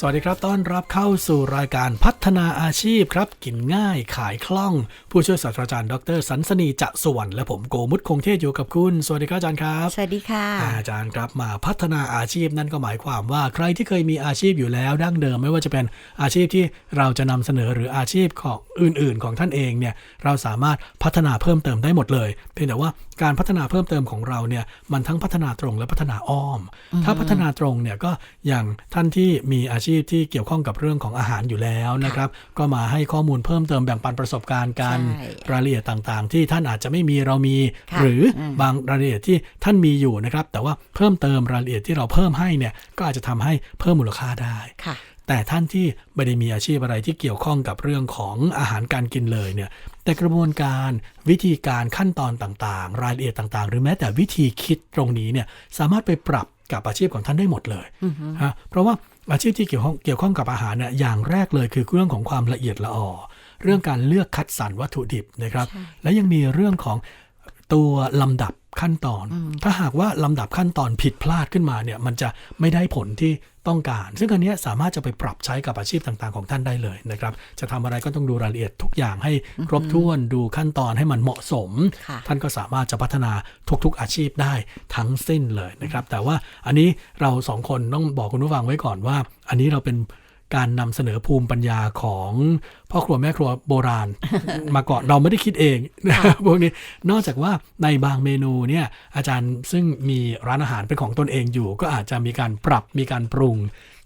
สวัสดีครับ ต้อนรับเข้าสู่รายการพัฒนาอาชีพครับ กินง่ายขายคล่อง ผู้ช่วยศาสตราจารย์ดรสันสนีจะสวรรค์และผมโกมุตคงเทศอยู่กับคุณ สวัสดีครับอาจารย์ครับ สวัสดีค่ะ อาจารย์ครับมาพัฒนาอาชีพนั่นก็หมายความว่าใครที่เคยมีอาชีพอยู่แล้วดั้งเดิม ไม่ว่าจะเป็นอาชีพที่เราจะนำเสนอหรืออาชีพของอื่น ๆ ของท่านเองเนี่ยเราสามารถพัฒนาเพิ่มเติมได้หมดเลย เพียงแต่ว่าการพัฒนาเพิ่มเติมของเราเนี่ยมันทั้งพัฒนาตรงและพัฒนาอ้อม ถ้าพัฒนาตรงเนี่ยก็อย่างท่านที่มีอาชีพที่เกี่ยวข้องกับเรื่องของอาหารอยู่แล้วนะครับ ก็มาให้ข้อมูลเพิ่มเติมแบ่งปันประสบการณ์กันใช่รายละเอียดต่างๆ ที่ท่านอาจจะไม่มีเรามีค่ะหรืออมบางรายละเอียดที่ท่านมีอยู่นะครับ แต่ว่าเพิ่มเติมรายละเอียดที่เราเพิ่มให้เนี่ยก็อาจจะทำให้เพิ่มมูลค่าได้ค่ะแต่ท่านที่ไม่ได้มีอาชีพอะไรที่เกี่ยวข้องกับเรื่องของอาหารการกินเลยเนี่ย แต่กระบวนการวิธีการขั้นตอนต่างๆ รายละเอียดต่างๆ หรือแม้แต่วิธีคิดตรงนี้เนี่ยสามารถไปปรับกับอาชีพของท่านได้หมดเลยฮะเพราะว่า อาชีพที่เกี่ยวข้องเกี่ยวข้องกับอาหารเนี่ยอย่างแรกเลยคือเรื่องของความละเอียดละออเรื่องการเลือกคัดสรรวัตถุดิบนะครับใช่และยังมีเรื่องของ ตัวลำดับขั้นตอน ถ้าหากว่าลำดับขั้นตอนผิดพลาดขึ้นมาเนี่ยมันจะไม่ได้ผลที่ต้องการ ซึ่งอันเนี้ยสามารถจะไปปรับใช้กับอาชีพต่างๆของท่านได้เลยนะครับ จะทำอะไรก็ต้องดูรายละเอียดทุกอย่างให้ครบถ้วนดูขั้นตอนให้มันเหมาะสมค่ะท่านก็สามารถจะพัฒนาทุกๆอาชีพได้ทั้งสิ้นเลยนะครับ แต่ว่าอันนี้เราสองคนต้องบอกคุณผู้ฟังไว้ก่อนว่า อันนี้เราเป็น การนำเสนอภูมิปัญญาของพ่อครัวแม่ครัวโบราณ มาก่อนเราไม่ได้คิดเองนะค่ะพวกนี้นอกจากว่าในบางเมนูเนี่ยอาจารย์ซึ่งมีร้านอาหารเป็นของตนเองอยู่ ก็อาจจะมีการปรับมีการปรุง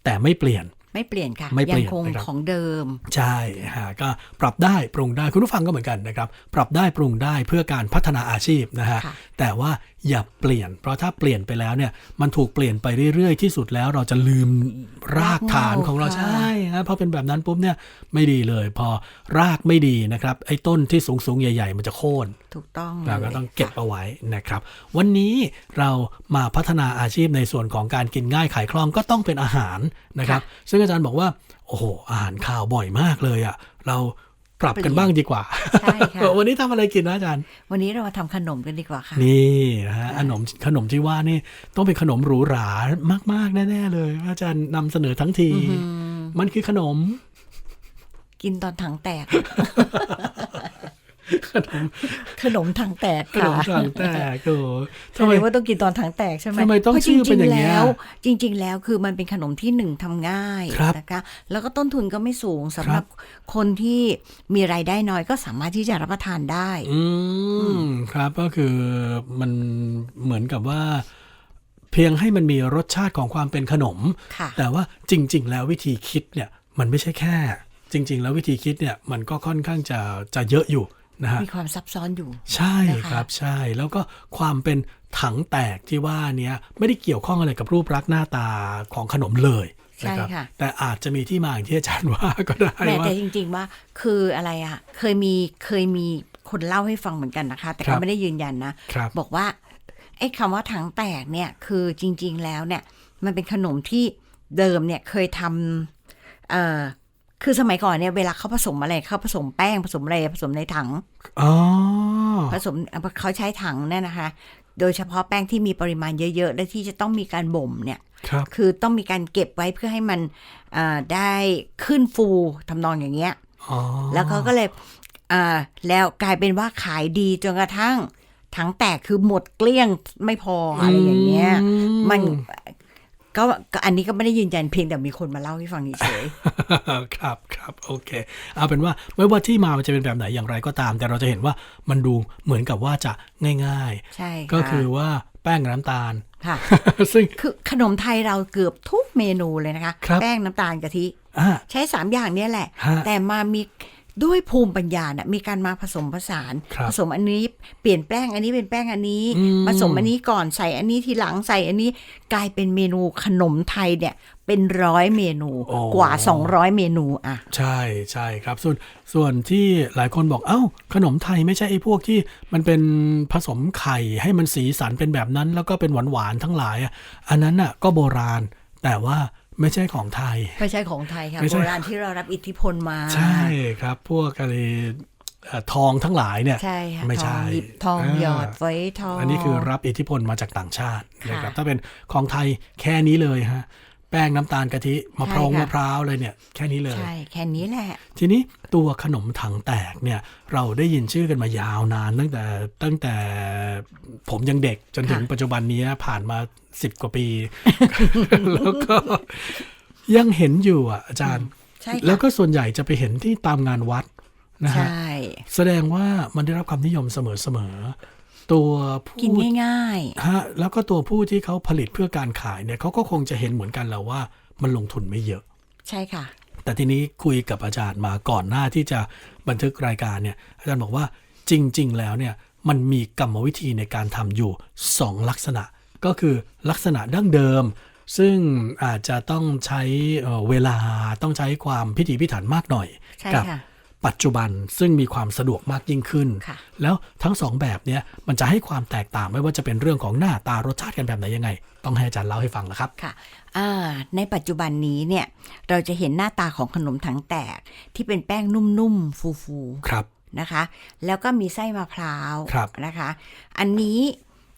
แต่ไม่เปลี่ยนไม่เปลี่ยนค่ะไม่เปลี่ยัยนคงนะครับของเดิม ใช่ฮะก็ปรับได้ปรุงได้คุณผู้ฟังก็เหมือนกันนะครับ ปรับได้ปรุงได้เพื่อการพัฒนาอาชีพนะฮะค่ะแต่ว่า อย่าเปลี่ยน เพราะถ้าเปลี่ยนไปแล้วเนี่ยมันถูกเปลี่ยนไปเรื่อยๆ ที่สุดแล้วเราจะลืมรากฐานของเราค่ะใช่ฮะพอเป็นแบบนั้นปุ๊บเนี่ยไม่ดีเลย พอรากไม่ดีนะครับไอ้ต้นที่สูงๆใหญ่ ๆ มันจะโค่นถูกต้องเราก็ลยต้องเก็บค่ะเอาไว้นะครับ วันนี้เรามาพัฒนาอาชีพในส่วนของการกินง่ายขายคล่องก็ต้องเป็นอาหารนะครับ ซึ่งอาจารย์บอกว่าโอ้โหอาหารข้าวบ่อยมากเลยอะ่ะเรา ปรับกันบ้างดีกว่า ใช่ค่ะ วันนี้ทำอะไรกินนะอาจารย์ วันนี้เรามาทำขนมกันดีกว่าค่ะ นี่นะฮะขนมขนมที่ว่านี่ต้องเป็นขนมหรูหรามาก ๆ แน่ ๆ เลย อาจารย์นำเสนอทั้งที มันคือขนม กินตอนถังแตก ขนมขนมถังแตกขนค่ะมต่างแต่โอ้แสทำไมดงว่าต้องกินตอนถังแตกใช่ไหมทำไมต้องเพราะชื่อเป็นอย่างเงี้ยจริๆแล้วจริง ๆ แล้วคือมันเป็นขนมที่หนึ่งทำง่ายครับนะคะแล้วก็ต้นทุนก็ไม่สูงสำหครัรับบคนที่มีรายได้น้อยก็สามารถที่จะรับประทานได้ อืมครับก็คือมันเหมือนกับว่าเพียงให้มันมีรสชาติของความเป็นขนมค่ะแต่ว่าจริง ๆ แล้ววิธีคิดเนี่ยมันไม่ใช่แค่ จริง ๆ แล้ววิธีคิดเนี่ยมันก็ค่อนข้างจะจะเยอะอยู่ นะฮะมีความซับซ้อนอยู่ ใช่นะคะครับใช่แล้วก็ความเป็นถังแตกที่ว่าเนี้ยไม่ได้เกี่ยวข้องอะไรกับรูปลักษณ์หน้าตาของขนมเลยนะครับใช่ค่ะแต่อาจจะมีที่มาอย่างที่อาจารย์ว่าก็ได้แม่ว่าแต่จริง ๆ ว่าคืออะไรอะเคยมีเคยมีคนเล่าให้ฟังเหมือนกันนะคะ แต่ครัเขาบไม่ได้ยืนยันนะครับบอกว่าไอ้คำว่าถังแตกเนี่ยคือจริง ๆ แล้วเนี่ยมันเป็นขนมที่เดิมเนี่ยเคยทำเอ่อ คือสมัยก่อนเนี่ยเวลาเขาผสมอะไรเขาผสมแป้งผสมอะไรผสมในถังอ๋อผสมเขาใช้ถังเนี่ยนะคะ โดยเฉพาะแป้งที่มีปริมาณเยอะๆ และที่จะต้องมีการบ่มเนี่ยครับคือต้องมีการเก็บไว้เพื่อให้มันเอ่อได้ขึ้นฟูทำนองอย่างเงี้ยอ๋อแล้วเขาก็เลยอ่าแล้วกลายเป็นว่าขายดีจนกระทั่งถังแตกคือหมดเกลี้ยงไม่พออะไรอย่างเงี้ย มัน ก็ก็อันนี้ก็ไม่ได้ยืนยันเพียงแต่มีคนมาเล่าให้ฟังเฉยครับครับโอเค เอาเป็นว่าไม่ว่าที่มามันจะเป็นแบบไหนอย่างไรก็ตาม แต่เราจะเห็นว่ามันดูเหมือนกับว่าจะง่ายๆ ใช่ๆค่ะก็คือว่าแป้งกับน้ำตาลค่ะซึ่งคือขนมไทยเราเกือบทุกเมนูเลยนะคะครับแป้งน้ำตาลกะทิอ่าใช้สามอย่างเนี้ยแหละฮะแต่มามี ด้วยภูมิปัญญาน่ะมีการมาผสมผสานครับผสมอันนี้เปลี่ยนแป้งอันนี้เป็นแป้งอันนี้อืมผสมอันนี้ก่อนใส่อันนี้ทีหลังใส่อันนี้กลายเป็นเมนูขนมไทยเนี่ยเป็นร้อยเมนูโอ้กว่า 200 เมนูอะใช่ใช่ครับ ส่วนส่วนที่หลายคนบอกเอ้า ขนมไทยไม่ใช่ไอ้พวกที่มันเป็นผสมไข่ให้มันสีสันเป็นแบบนั้น แล้วก็เป็นหวานหวานๆทั้งหลายอะอันนั้นน่ะก็โบราณแต่ว่า ไม่ใช่ของไทย ไม่ใช่ของไทยค่ะไม่ใช่โบราณที่เรารับอิทธิพลมา ใช่ครับ พวกอะไรเอ่อทองทั้งหลายเนี่ยใช่ค่ะไม่ใช่ทองหยิบทองอ่าหยอดไว้ทอง อันนี้คือรับอิทธิพลมาจากต่างชาติค่ะนะครับถ้าเป็นของไทยแค่นี้เลยฮะ แป้งน้ำตาลกะทิมะพร้าวใช่ค่ะมะพร้าวเลยเนี่ย แค่นี้เลย ใช่ แค่นี้แหละ ทีนี้ตัวขนมถังแตกเนี่ย เราได้ยินชื่อกันมายาวนานตั้งแต่ตั้งแต่ผมยังเด็กจนถึงค่ะปัจจุบันนี้ผ่านมาสิบกว่าปี แล้วก็ยังเห็นอยู่อะ อาจารย์ใช่ค่ะแล้วก็ส่วนใหญ่จะไปเห็นที่ตามงานวัดนะใชฮะ่แสดงว่ามันได้รับความนิยมเสมอๆ ตัวผู้กินง่ายฮะแล้วก็ตัวผู้ที่เขาผลิตเพื่อการขายเนี่ยเขาก็คงจะเห็นเหมือนกันแหล้วว่ามันลงทุนไม่เยอะๆใช่ค่ะ แต่ทีนี้คุยกับอาจารย์มาก่อนหน้าที่จะบันทึกรายการเนี่ย อาจารย์บอกว่าจริง ๆ แล้วเนี่ยมันมีกรรมวิธีในการทำอยู่ 2 ลักษณะ ก็คือลักษณะดั้งเดิม ซึ่งอาจจะต้องใช้เอ่อเวลาต้องใช้ความพิถีพิถันมากหน่อยใช่กัค่ะ ปัจจุบันซึ่งมีความสะดวกมากยิ่งขึ้นค่ะแล้วทั้งสองแบบเนี้ยมันจะให้ความแตกต่างไม่ว่าจะเป็นเรื่องของหน้าตารสชาติกันแบบไหนยังไง ต้องให้อาจารย์เล่าให้ฟังนะครับค่ะอ่าในปัจจุบันนี้เนี่ยเราจะเห็นหน้าตาของขนมถังแตกที่เป็นแป้งนุ่มๆฟูครับๆนะคะ แล้วก็มีไส้มะพร้าวครับนะคะ อันนี้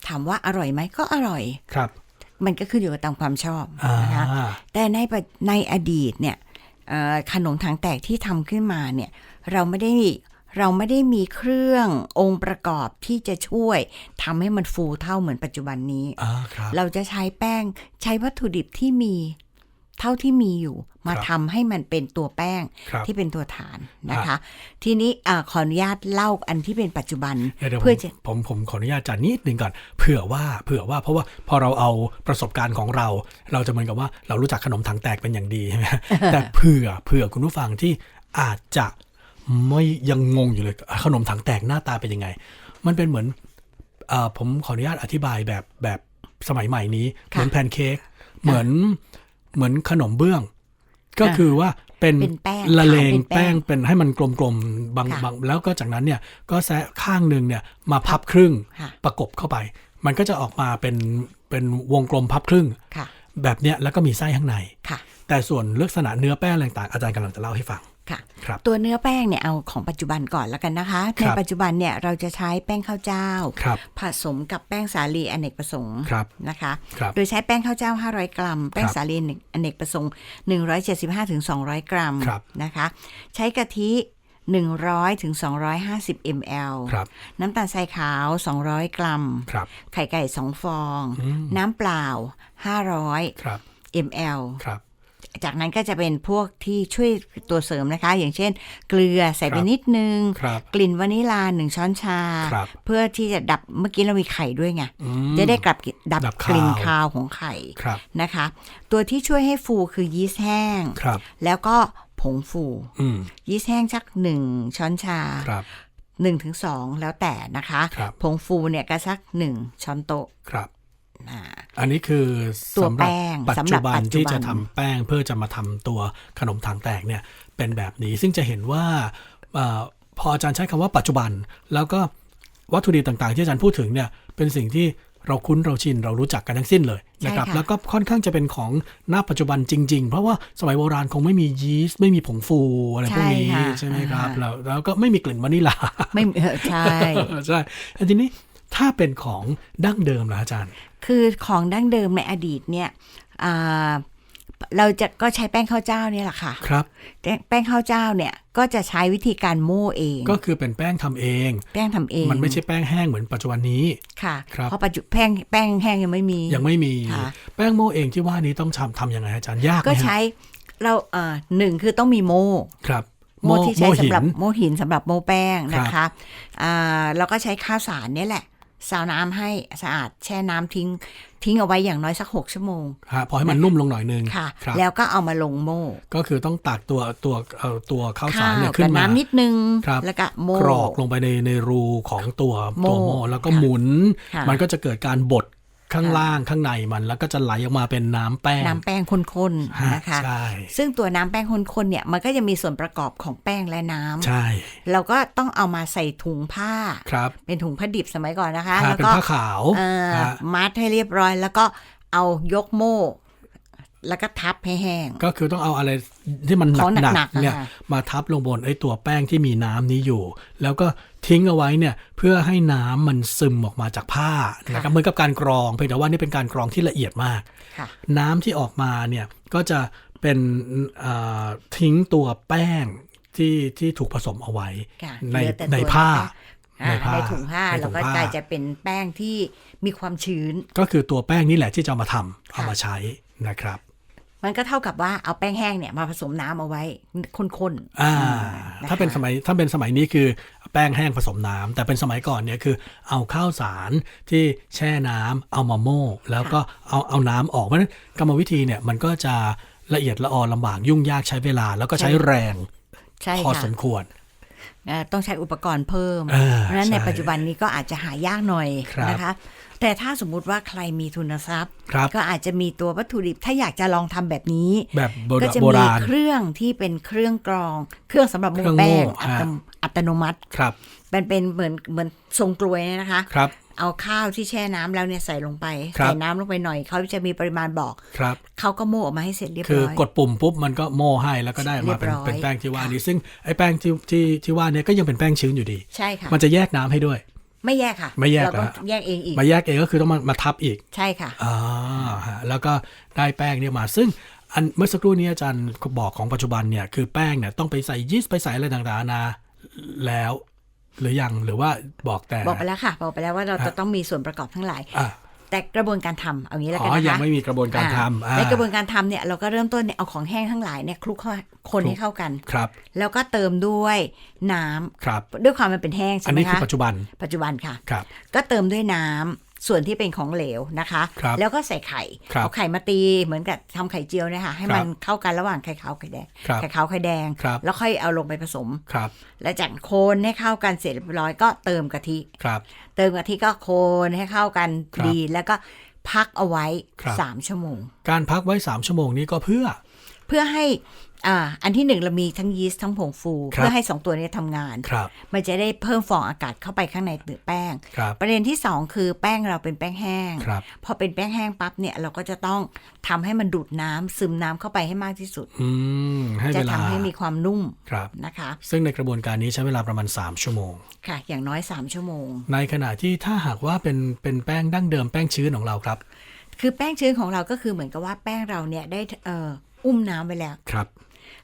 ถามว่าอร่อยไหมก็อร่อยครับ มันก็ขึ้นอยู่กับตามความชอบอ่านะคะแต่ในปัจในอดีตเนี่ยเอ่อ ขนมถังแตกที่ทำขึ้นมาเนี่ยเราไม่ได้เราไม่ได้มีเครื่ององค์ประกอบที่จะช่วยทำให้มันฟูเท่าเหมือนปัจจุบันนี้อ่าครับเราจะใช้แป้งใช้วัตถุดิบที่มี เท่าที่มีอยู่มาครับทำให้มันเป็นตัวแป้งครับที่เป็นตัวฐานนะคะ ทีนี้อาขออนุญาตเล่าอันที่เป็นปัจจุบันเดี๋ยวๆเพื่อจะผมผมผมขออนุญาตอาจารย์นิดนึงก่อนเผื่อว่าเผื่อว่าเพราะว่าพอเราเอาประสบการณ์ของเรา เราจะเหมือนกับว่าเรารู้จักขนมถังแตกเป็นอย่างดีใช่ไหมแต่เผื่อเผื่อคุณผู้ฟังที่อาจจะไม่ยังงงอยู่เลยขนมถังแตกหน้าตาเป็นยังไง มันเป็นเหมือนเออผมขออนุญาตอธิบายแบบแบบสมัยใหม่นี้เหมือนแพนเค้กเหมือน เหมือนขนมเบื้อง ก็คือว่าเป็นเป็นแป้งละเลงขายเป็นแป้แป้งงเป็นให้มันกลมๆบางค่ะบางแล้วก็จากนั้นเนี่ยก็แซะข้างหนึ่งเนี่ยมาพับครึ่งค่ะประกบเข้าไป มันก็จะออกมาเป็นเป็นวงกลมพับครึ่งค่ะแบบเนี้ยแล้วก็มีไส้ข้างในค่ะแต่ส่วนลักษณะเนื้อแป้งอะไรต่างๆอาจารย์กำลังจะเล่าให้ฟัง ค่ะครับตัวเนื้อแป้งเนี่ยเอาของปัจจุบันก่อนแล้วกันนะคะครัในบปัจจุบันเนี่ยเราจะใช้แป้งข้าวเจ้าครับผสมกับแป้งสาลีอเนกประสงค์ครับนะคะครับโดยใช้แป้งข้าวเจ้า 500 กรัม แป้งครับสาลีอเนกประสงค์ 175ถึง200 กรัมครับนะคะ ใช้กะทิ100ถึง250 ml ครับน้ำตาลทรายขาว 200 กรัมครับไข่ไก่ 2 ฟองอืมน้ำเปล่า 500ครับ ml ครับ จากนั้นก็จะเป็นพวกที่ช่วยตัวเสริมนะคะ อย่างเช่น เกลือใส่ไปครับนิดนึงครับกลิ่นวานิลาหนึ่งช้อนชาครับเพื่อที่จะดับเมื่อกี้เรามีไข่ด้วยไงอืมจะได้กลับดับดับกลิ่นคาวคาวของไข่ครับนะคะ ตัวที่ช่วยให้ฟูคือยีสต์แห้งครับแล้วก็ผงฟูอืมยีสต์แห้งสักหนึ่งช้อนชาครับหนึ่งถึงสองแล้วแต่นะคะครับผงฟูเนี่ยก็สักหนึ่งช้อนโต๊ะครับ อ่าอันนี้คือตัวสำหรับแป้งปัจสำหจุรับบันปัจจุบันที่จะทำแป้งเพื่อจะมาทำตัวขนมถังแตกเนี่ยเป็นแบบนี้ซึ่งจะเห็นว่าเออพออาจารย์ใช้คำว่าปัจจุบัน แล้วก็วัตถุดิบต่างๆ ที่อาจารย์พูดถึงเนี่ยเป็นสิ่งที่เราคุ้นเราชินเรารู้จักกันทั้งสิ้นเลยนะครับใช่ค่ะแล้วก็ค่อนข้างจะเป็นของหน้าปัจจุบันจริง ๆ เพราะว่าสมัยโบราณคงไม่มียีสต์ไม่มีผงฟูอะไรพวกนี้ใช่ค่ะใช่ไหมครับอ่าแล้วแล้วก็ไม่มีกลิ่นวานิลาไม่เออใช่ใช่แต่ทีนี้ ถ้าเป็นของดั้งเดิมล่ะอาจารย์ คือของดั้งเดิมในอดีตเนี่ยอ่าเราจะก็ใช้แป้งข้าวเจ้าเนี่ยแหละค่ะครับแป้งแป้งข้าวเจ้าเนี่ยก็จะใช้วิธีการโม่เอง ก็คือเป็นแป้งทำเอง แป้งทำเอง มันไม่ใช่แป้งแห้งเหมือนปัจจุบันนี้ค่ะครับเพราะปัจจุแป้งแป้งแห้งยังไม่มี ยังไม่มีค่ะแป้งโม่เองที่ว่านี้ต้องทำทำยังไงอาจารย์ยากไหมก็ฮะใช้เราเอ่อหนึ่งคือต้องมีโม่ครับโม่ที่ใช้โม่หิสำหรับนโม่หินสำหรับโม่แป้งนะครัคะบอ่าแล้วก็ใช้ข้าวสารเนี่ยแหละ ซาวน้ำให้สะอาดแช่น้ำทิ้ง ทิ้งเอาไว้อย่างน้อยสักหกชั่วโมงฮะพอให้มันนุ่มลงหน่อยนึงค่ะครับแล้วก็เอามาลงโม่ ก็คือต้องตักตัวตัวเอ่อตัวข้าวสาข้ารวเนี่ยกัขึ้บนมาน้ำนิดนึงครับแล้วก็โม่กรอกลงไปในในรูของตัวโม่ตัวโม่แล้วก็ค่ะหมุนค่ะมันก็จะเกิดการบด ข้างค่ะล่างข้างในมันแล้วก็จะไหลออกมาเป็นน้ำแป้ง น้ำแป้งข้นฮะๆนะคะใช่ซึ่งตัวน้ำแป้งข้นๆเนี่ยมันก็จะมีส่วนประกอบของแป้งและน้ำใช่เราก็ต้องเอามาใส่ถุงผ้าครับเป็นถุงผ้าดิบสมัยก่อนนะคะฮะแล้วเป็นก็ผ้าขาวเอ่อฮะมัดให้เรียบร้อยแล้วก็เอายกโม่ แล้วก็ทับให้แห้ง ก็คือต้องเอาอะไรที่มันหของนักหนักๆๆเนี่ยอะค่ะมาทับลงบนไอ้ตัวแป้งที่มีน้ำนี้อยู่ แล้วก็ทิ้งเอาไว้เนี่ยเพื่อให้น้ำมันซึมออกมาจากผ้านะครับเหมือนกับการกรองเพียงแต่ว่านี่เป็นการกรองที่ละเอียดมากค่ะน้น้ำที่ออกมาเนี่ยก็จะเป็นเอ่อทิ้งตัวแป้งที่ที่ถูกผสมเอาไว้ค่ะในเหลือแต่ในตัวผ้าอ่าในผ้าในถุงผ้าในถุแล้วงก็ผ้ากลายจะเป็นแป้งที่มีความชื้น ก็คือตัวแป้งนี่แหละที่จะเอามาทำเอาค่ะมาใช้นะครับ มันก็เท่ากับว่าเอาแป้งแห้งเนี่ยมาผสมน้ำเอาไว้ข้นๆอ่าะคะถ้าเป็นสมัยถ้าเป็นสมัยนี้คือแป้งแห้งผสมน้ำแต่เป็นสมัยก่อนเนี่ยคือเอาข้าวสารที่แช่น้ำเอามาโม่แล้วก็เอาเอาน้ำออกเพราะฉะนั้นกรรมวิธีเนี่ยมันก็จะละเอียดละออลำบากยุ่งยากใช้เวลา แล้วก็ใช้แรงใช่พอค่ะสมควรเอ่อต้องใช้อุปกรณ์เพิ่มอ่าเพราะฉะนั้นในใช่ปัจจุบันนี้ก็อาจจะหายากหน่อยครับนะคะ แต่ถ้าสมมุติว่าใครมีทุนทรัพย์ครับก็อาจจะมีตัววัตถุดิบถ้าอยากจะลองทำแบบนี้ แบบโบก็ราณจะโบมีราณเครื่องที่เป็นเครื่องกรอง เครื่องสำหรับเครื่โม่องแป้งโม่อัตฮะอัตโนมัติครับเป็นเป็นเหมือนเหมือนทรงกลวยเนี่ยนะคะครับเอาข้าวที่แช่น้ำแล้วเนี่ยใส่ลงไปครับใส่น้ำลงไปหน่อยเขาจะมีปริมาณบอกครับเขาก็โม่ออกมาให้เสร็จเรียบคือร้อยกดปุ่มปุ๊บมันก็โม่ให้แล้วก็ได้มาเป็นเรียบร้อยเป็นแป้งที่ว่านี้ซึ่งไอ้แป้งที่ที่ที่ว่าเนี่ยก็ยังเป็นแป้งชื้นอยู่ดี ใช่ค่ะมันจะแยกน้ำให้ด้วย ไม่แยกค่ะ ไม่แยกเราต้องนะแยกเองอีกมาแยกเองก็คือต้องมามาทับอีก ใช่ค่ะอ่าฮะแล้วก็ได้แป้งเนี่ยมา ซึ่งอันเมื่อสักครู่นี้อาจารย์บอกของปัจจุบันเนี่ยคือแป้งเนี่ยต้องไปใส่ยีสต์ไปใส่อะไรต่างๆนานาแล้วหรือยังหรือว่าบอกแต่บอกไปแล้วค่ะ บอกไปแล้วว่าเราฮะจะต้องมีส่วนประกอบทั้งหลายอะ แต่กระบวนการทำเอางี้แล้วอ๋กันอนะคะยังไม่มีกระบวนการทำอ่าอ่าในกระบวนการทำเนี่ยเราก็เริ่มต้นเนี่ยเอาของแห้งทั้งหลายเนี่ยคลุกเข้าคนให้เข้ากันครับ แล้วก็เติมด้วยน้ำครับด้วยความมันเป็นแห้งอัใช่นไหมนี้คือคะปัจจุบันปัจจุบันค่ะครับก็เติมด้วยน้ำ ส่วนที่เป็นของเหลวนะคะครับแล้วก็ใส่ไข่ครับเอาไข่มาตีเหมือนกับทำไข่เจียวเนี่ยค่ะให้มันครับเข้ากันระหว่างไข่ขาวไข่แดงครับไข่ขาวไข่แดงครับแล้วค่อยเอาลงไปผสมครับ แล้วจากโคนให้เข้ากันเสร็จเรียบร้อยก็เติมกะทิครับ เติมกะทิก็โคนให้เข้ากันครับดีแล้วก็พักเอาไว้ครับสามชั่วโมง การพักไว้3ชั่วโมงนี้ก็เพื่อ เพื่อให้ อ่าอันที่หนึ่งเรามีทั้งยีสต์ทั้งผงฟูครับเพื่อให้สองตัวนี้ทำงานครับมันจะได้เพิ่มฟองอากาศเข้าไปข้างในเนื้อแป้งครับประเด็นที่สองคือแป้งเราเป็นแป้งแห้งครับพอเป็นแป้งแห้งปั๊บเนี่ยเราก็จะต้องทำให้มันดูดน้ำซึมน้ำเข้าไปให้มากที่สุดอืมให้จะเวลาทำให้มีความนุ่มครับนะคะ ซึ่งในกระบวนการนี้ใช้เวลาประมาณ 3 ชั่วโมงค่ะ อย่างน้อย 3 ชั่วโมง ในขณะที่ถ้าหากว่าเป็นเป็นแป้งดั้งเดิมแป้งชื้นของเราครับ คือแป้งชื้นของเราก็คือเหมือนกับว่าแป้งเราเนี่ยได้เอ่ออุ้มน้ำไว้แล้วครับ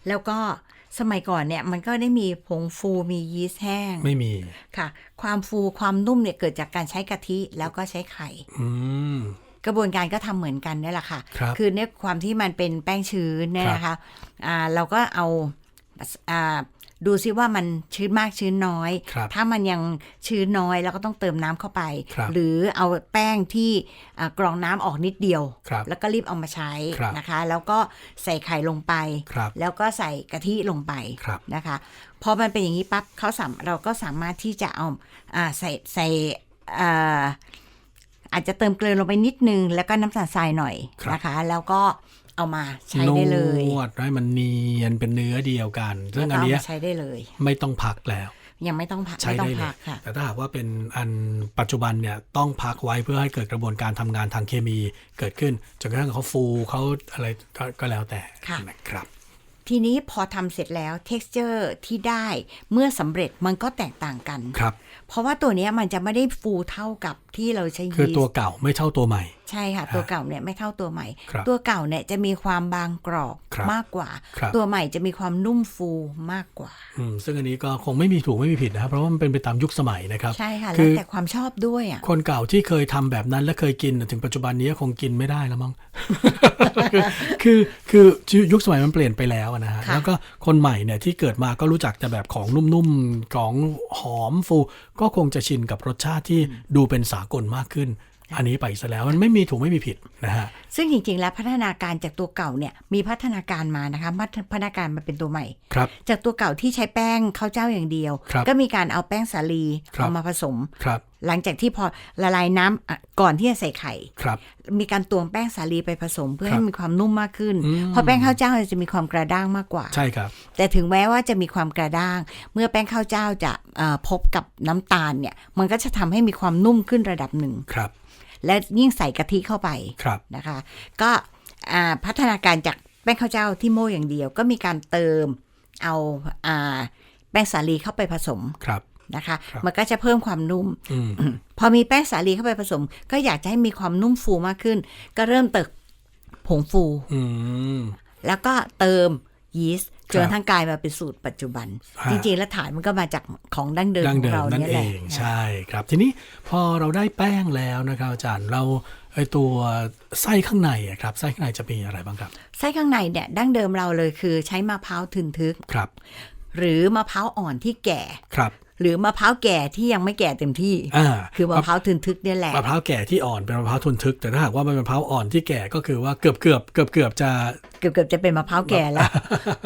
แล้วก็สมัยก่อนเนี่ยมันก็ได้มีผงฟูมียีสต์แห้ง ไม่มีค่ะ ความฟูความนุ่มเนี่ยเกิดจากการใช้กะทิแล้วก็ใช้ไข่ อืมกระบวนการก็ทำเหมือนกันนี่แหละค่ะครับอเนี่ยความที่มันเป็นแป้งชื้นเนี่ยนะคะอ่าเราก็เอาอ่า ดูซิว่ามันชื้นมากชื้นน้อยครับถ้ามันยังชื้นน้อยเราก็ต้องเติมน้ำเข้าไปครับหรือเอาแป้งที่อ่ากรองน้ำออกนิดเดียวครับแล้วก็รีบเอามาใช้ครับนะคะ แล้วก็ใส่ไข่ลงไปครับแล้วก็ใส่กะทิลงไปครับนะคะพอมันเป็นอย่างนี้ปั๊บเขาสามเราก็สามารถที่จะเอาอ่าใส่ใส่อ่าอาจจะเติมเกลือลงไปนิดนึง แล้วก็น้ำตาลทรายหน่อยครับนะคะ แล้วก็ เอามาใช้ได้เลยนวดให้มันเนียนเป็นเนื้อเดียวกันซึ่แล้วงก็อันเอาเนี้ยมาใช้ได้เลย ไม่ต้องพักแล้ว ยังไม่ต้องพักใช้ไม่ต้อได้งเลพัยกค่ะแต่ถ้าหากว่าเป็นอันปัจจุบันเนี่ยต้องพักไว้เพื่อให้เกิดกระบวนการทำงานทางเคมีเกิดขึ้นจนกระทั่งเขาฟูเขาอะไรก็ก็แล้วแต่ค่ะนะครับทีนี้พอทำเสร็จแล้ว texture ที่ได้เมื่อสำเร็จมันก็แตกต่างกัน ครับ เพราะว่าตัวเนี้ยมันจะไม่ได้ฟูเท่ากับที่เราใช้คือยีสตัวต์เก่าไม่เท่าตัวใหม่ ใช่ค่ะ ตัวเก่าเนี่ยไม่เท่าตัวใหม่ครับตัวเก่าเนี่ยจะมีความบางกรอบครับมากกว่าครับตัวใหม่จะมีความนุ่มฟูมากกว่าอืมซึ่งอันนี้ก็คงไม่มีถูกไม่มีผิดนะครับเพราะว่ามันเป็นไปตามยุคสมัยนะครับใช่ค่ะคืแล้วอแต่ความชอบด้วยอะคนเก่าที่เคยทำแบบนั้นและเคยกินถึงปัจจุบันนี้คงกินไม่ได้แล้วมั้งคือคือคือยุคสมัยมันเปลี่ยนไปแล้วอะนะฮะค่ะแล้วก็คนใหม่เนี่ยที่เกิดมาก็รู้จักแต่แบบของนุ่มๆของหอมฟู ก็คงจะชินกับรสชาติที่ดูเป็นสากลมากขึ้น อันนี้ไปซะแล้วมันไม่มีถูกไม่มีผิดนะฮะซึ่งจริงๆ แล้วพัฒนาการจากตัวเก่าเนี่ยมีพัฒนาการมานะคะพัฒนาการมาเป็นตัวใหม่ครับจากตัวเก่าที่ใช้แป้งข้าวเจ้าอย่างเดียวครับก็มีการเอาแป้งสาลีครับเอามาผสมครับหลังจากที่พอละลายน้ำอะก่อนที่จะใส่ไข่ครับมีการตวงแป้งสาลีไปผสมเพื่อครับให้มีความนุ่มมากขึ้นอืมเพราะแป้งข้าวเจ้าจะมีความกระด้างมากกว่าใช่ครับแต่ถึงแม้ว่าจะมีความกระด้าง เมื่อแป้งข้าวเจ้าจะเอ่อพบกับน้ำตาลเนี่ยมันก็จะทำให้มีความนุ่มขึ้นระดับหนึ่งครับ และยิ่งใส่กะทิเข้าไปครับนะคะ ก็อ่าพัฒนาการจากแป้งข้าวเจ้าที่โม่อย่างเดียว ก็มีการเติมเอาอ่าแป้งสาลีเข้าไปผสมครับนะคะครับมันก็จะเพิ่มความนุ่มอืมพอมีแป้งสาลีเข้าไปผสม ก็อยากจะให้มีความนุ่มฟูมากขึ้น ก็เริ่มเติมผงฟูอืมแล้วก็เติมยีสต์ จนครับกระทั้งกลายมาเป็นสูตรปัจจุบันฮะจริงๆแล้วฐานมันก็มาจากของดั้งเดิมดั้ขงองเดิมเรานั่นเนี่ยเอแหละงใช่ครับ ทีนี้พอเราได้แป้งแล้วนะครับอาจารย์เราไอตัวไส้ข้างในอะครับไส้ข้างในจะมีอะไรบ้างครับ ไส้ข้างในเนี่ยดั้งเดิมเราเลยคือใช้มะพร้าวทึนทึกครับ หรือมะพร้าวอ่อนที่แก่ครับ หรือมะพร้าวแก่ที่ยังไม่แก่เต็มที่อ่าคือมะพร้าวทึนทึกเนี่ยแหละมะพร้าวแก่ที่อ่อนเป็นมะพร้าวทุนทึก แต่ถ้าหากว่ามันเป็นมะพร้าวอ่อนที่แก่ก็คือว่าเกือบเกือบเกือบเกือบจะเกือบๆจะเป็นมะพร้าวแก่แล้ว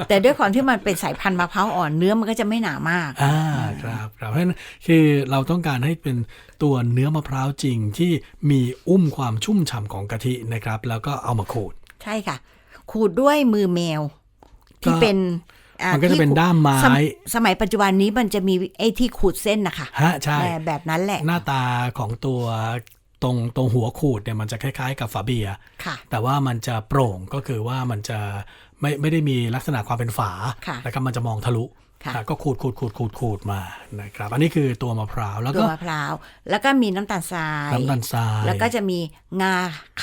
แต่ด้วยความที่มันเป็นสายพันธุ์มะพร้าวอ่อนเนื้อมันก็จะไม่หนามาก อ่าครับครับเพราะฉะนั้นคือเราต้องการให้เป็นตัวเนื้อมะพร้าวจริงที่มีอุ้มความชุ่มฉ่ำของกะทินะครับ แล้วก็เอามาขูด ใช่ค่ะ ขูดด้วยมือแมวที่ก็เป็นอ่า มันก็จะที่เป็นขูด้ามไม้สมสมัยปัจจุบันนี้มันจะมีไอ้ที่ขูดเส้นนะคะฮะใช่แบบแบบนั้นแหละ หน้าตาของตัวตรงตรงหัวขูดเนี่ยมันจะคล้ายๆ กับฝาเบียร์ค่ะแต่ว่ามันจะโปร่งก็คือว่ามันจะไม่ไม่ได้มีลักษณะความเป็นฝาค่ะนะครับมันจะมองทะลุค่ะอะก็ขูดขูดขูดขูดขูดมานะครับ อันนี้คือตัวมะพร้าวแล้วตัก็วมะพร้าว แล้วก็มีน้ำตาลทรายน้ำตาลทรายแล้วก็จะมีงา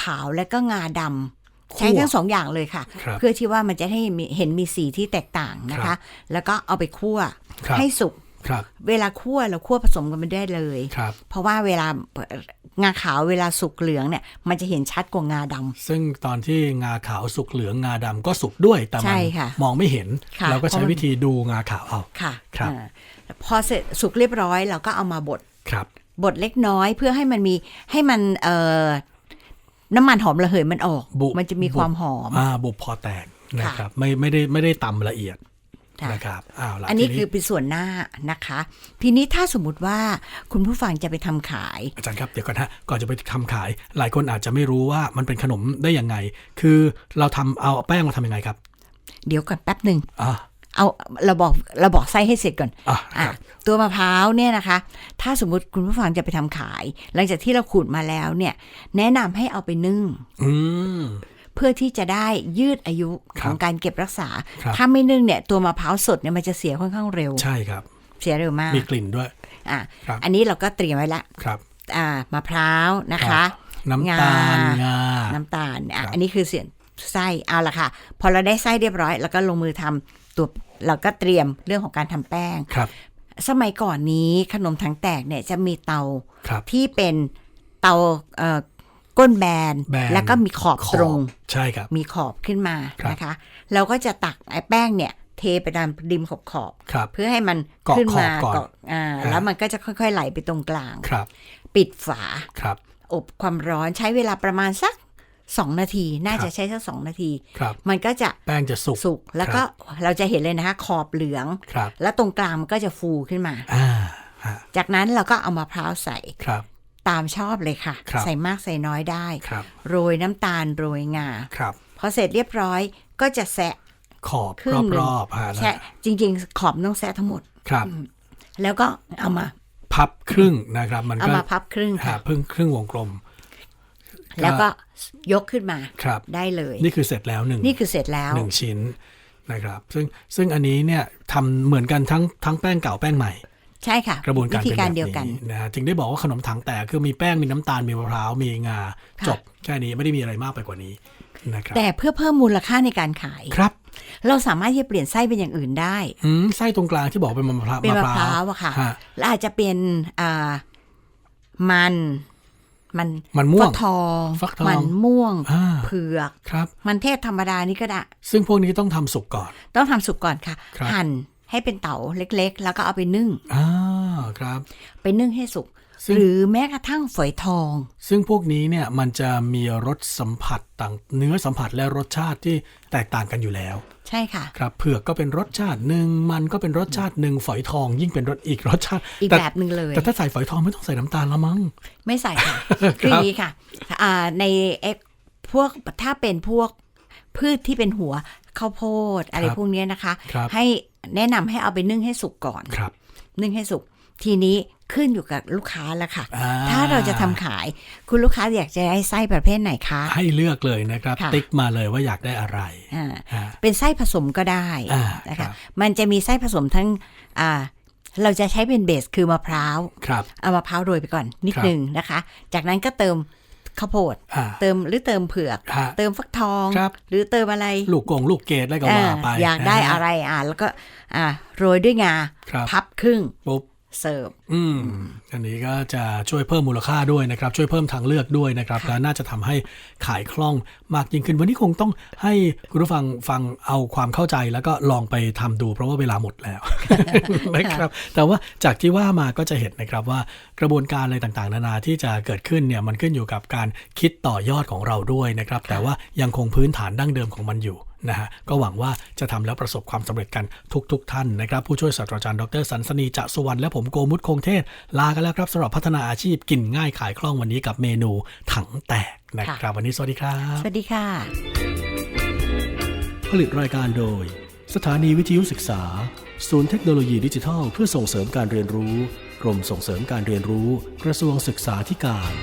ขาวและก็งาดำคั่ว ใช้ทั้งสองอย่างเลยค่ะครับเพื่อที่ว่ามันจะให้มีเห็นมีสีที่แตกต่างนะครัคะบแล้วก็เอาไปคั่วครับให้สุกครับเวลาคั่วเราคั่วผสมกันไม่ได้เลยครับเพราะว่าเวลางาขาวเวลาสุกเหลืองเนี่ยมันจะเห็นชัดกว่างาดำซึ่งตอนที่งาขาวสุกเหลืองงาดำก็สุกด้วยแต่ใช่มันค่ะมองไม่เห็นค่ะเราก็เพใช้ราะมันวิธีดูงาขาวเอาค่ะครับอ่าพอเสร็จสุกเรียบร้อยเราก็เอามาบดครับบดเล็กน้อยเพื่อให้มันมีให้มันเอ่อ น้ำมันหอมระเหยมันออกบุมันจะมีความหอม อ่า บุบพอแตกนะครับ ไม่ไม่ได้ไม่ได้ตำละเอียดค่ะนะครับอ้าวละอันนี้ทีคือเป็นส่วนหน้านะคะ ทีนี้ถ้าสมมติว่าคุณผู้ฟังจะไปทำขาย อาจารย์ครับเดี๋ยวก่อนฮะก่อนจะไปทำขาย หลายคนอาจจะไม่รู้ว่ามันเป็นขนมได้ยังไง คือเราทำเอาแป้งมาทำยังไงครับ เดี๋ยวก่อนแป๊บหนึ่งอ่า เอาเราบอกเราบอกไส้ให้เสร็จก่อนอะอะครับตัวมะพร้าวเนี่ยนะคะ ถ้าสมมติคุณผู้ฟังจะไปทำขาย หลังจากที่เราขูดมาแล้วเนี่ย แนะนำให้เอาไปนึ่งอืมเพื่อที่จะได้ยืดอายุคขรับองการเก็บรักษาครับถ้าไม่นึ่งเนี่ยตัวมะพร้าวสดเนี่ยมันจะเสียค่อนข้างเร็ว ใช่ครับ เสียเร็วมาก มีกลิ่นด้วย อะครับอันนี้เราก็เตรียมไว้ละครับ อ่ามะพร้าวนะครัคะบน้ำตาลงางาน้ำตาลอะครับอันนี้คือเสียงไส้เอาละค่ะ พอเราได้ไส้เรียบร้อย แล้วก็ลงมือทำ ตัวเราก็เตรียมเรื่องของการทำแป้งครับ สมัยก่อนนี้ขนมถังแตกเนี่ยจะมีเตาครับที่เป็นเตาเอ่อก้นแบนแบนแล้วก็มีขอบขตรงใช่ครับ มีขอบขึ้นมาครับนะคะ เราก็จะตักไอ้แป้งเนี่ยเทไปตามริมขอบขอบครับๆเพื่อให้มันเกาะขึ้นมาขอบก่อนเกาะอ่าอ่าแล้วมันก็จะค่อย ๆ ไหลไปตรงกลางครับ ปิดฝาครับ อบความร้อนใช้เวลาประมาณสัก สองนาที น่าครัจะบใช้สักสองนาทีครับมันก็จะแป้งจะสุกสุก แล้วก็เราจะเห็นเลยนะคะขอบเหลืองครับแล้วตรงกลางมันก็จะฟูขึ้นมาอ่าฮะจากนั้นเราก็เอามะพร้าวใส่ครับตามชอบเลยค่ะครับใส่มากใส่น้อยได้ครับโรยน้ำตาลโรยงาครับพอเสร็จเรียบร้อยก็จะแซะขอบครึ่งหนึ่งรอบๆฮะแซะจริง ๆ ขอบต้องแซะทั้งหมดครับ แล้วก็เอามา พับครึ่งนะครับ มันเอาก็มาพับครึ่งหาค่ะพึ่งครึ่งวงกลม แล้วก็ยกขึ้นมาครับได้เลย นี่คือเสร็จแล้วหนึ่งนี่คือเสร็จแล้วหนึ่งชิ้นนะครับซึ่งซึ่งอันนี้เนี่ยทำเหมือนกันทั้งทั้งแป้งเก่าแป้งใหม่ ใช่ค่ะ กระบวนการวิธีเป็นการแบบเดียวกันนะฮะจึงได้บอกว่าขนมถังแตกคือมีแป้งมีน้ำตาลมีมะพร้าวมีงาค่ะจบแค่นี้ไม่ได้มีอะไรมากไปกว่านี้นะครับแต่เพื่อเพิ่มมูลค่าในการขายครับ เราสามารถที่จะเปลี่ยนไส้เป็นอย่างอื่นได้อืมไส้ตรงกลางที่บอกเป็นมะพร้าวเป็นมะพร้าวอะค่ะฮะและอาจจะเป็นอ่ามัน มันมันม่วฟังกทองฟักทองมันม่วงอ่าเผือกครับ มันเทศธรรมดานี่ก็ได้ซึ่งพวกนี้ต้องทำสุกก่อน ต้องทำสุกก่อนค่ะครับหั่นให้เป็นเต๋าเล็กๆ แล้วก็เอาไปนึ่งอ่าครับ ไปนึ่งให้สุกซึ่ง หรือแม้กระทั่งฝอยทอง ซึ่งพวกนี้เนี่ยมันจะมีรสสัมผัสต่างเนื้อสัมผัสและรสชาติที่แตกต่างกันอยู่แล้ว ใช่ค่ะ ครับเผือกก็เป็นรสชาติหนึ่งมันก็เป็นรสชาติหนึ่งฝอยทอง ยิ่งเป็นรสอีกรสชาติอีกแต่แบบหนึ่งเลย แต่ถ้าใส่ฝอยทองไม่ต้องใส่น้ำตาลละมั้ง ไม่ใส่ค่ะคืออย่างนี้ค่ะอ่าในเอ็กพวกถ้าเป็นพวกพืชที่เป็นหัวข้าวโพดอะไรครับพวกเนี้ยนะคะครับให้แนะนำให้เอาไปนึ่งให้สุกก่อนครับนึ่งให้สุกทีนี้ ขึ้นอยู่กับลูกค้าแล้วค่ะอ่าถ้าเราจะทำขายคุณลูกค้าอยากจะได้ไส้ประเภทไหนคะ ให้เลือกเลยนะครับค่ะติ๊กมาเลยว่าอยากได้อะไรอ่าอ่าเป็นไส้ผสมก็ได้อ่านะครัคะบมันจะมีไส้ผสมทั้งอ่าเราจะใช้เป็นเบสคือมะพร้าวครับเอามะพร้าวโรยไปก่อนนิดครับหนึ่งนะคะ จากนั้นก็เติมข้าวโพดอ่าเติมหรือเติมเผือกฮะเติมฟักทองครับหรือเติมอะไร ลูกกงลูกเกดได้ก็ว่าไปอ่าอยากได้นฮอะไรอ่าแล้วก็อ่าโรยด้วยงาครับพับครึ่งปุ๊บ เสิร์ฟอืมอันนี้ก็จะช่วยเพิ่มมูลค่าด้วยนะครับ ช่วยเพิ่มทางเลือกด้วยนะครับค่ะและน่าจะทำให้ขายคล่องมากยิ่งขึ้น วันนี้คงต้องให้คุณผู้ฟังฟังเอาความเข้าใจแล้วก็ลองไปทำดู เพราะว่าเวลาหมดแล้วนะครับ แต่ว่าจากที่ว่ามาก็จะเห็นนะครับว่ากระบวนการอะไรต่างๆ นานาที่จะเกิดขึ้นเนี่ยมันขึ้นอยู่กับการคิดต่อยอดของเราด้วยนะครับ แต่ว่ายังคงพื้นฐานดั้งเดิมของมันอยู่ นะฮะก็หวังว่าจะทำแล้วประสบความสำเร็จกันทุกๆทท่านนะครับ ผู้ช่วยศาสตราจารย์ดรสันสนีจะสุวรรณและผมโกมุตคงเทศ ลากันแล้วครับสำหรับพัฒนาอาชีพกินง่ายขายคล่องวันนี้กับเมนูถังแตกนะครับ วันนี้สวัสดีครับ สวัสดีค่ะ ผลิตรายการโดย สถานีวิทยุศึกษา ศูนย์เทคโนโลยีดิจิทัล เพื่อส่งเสริมการเรียนรู้ กรมส่งเสริมการเรียนรู้ กระทรวงศึกษาธิการ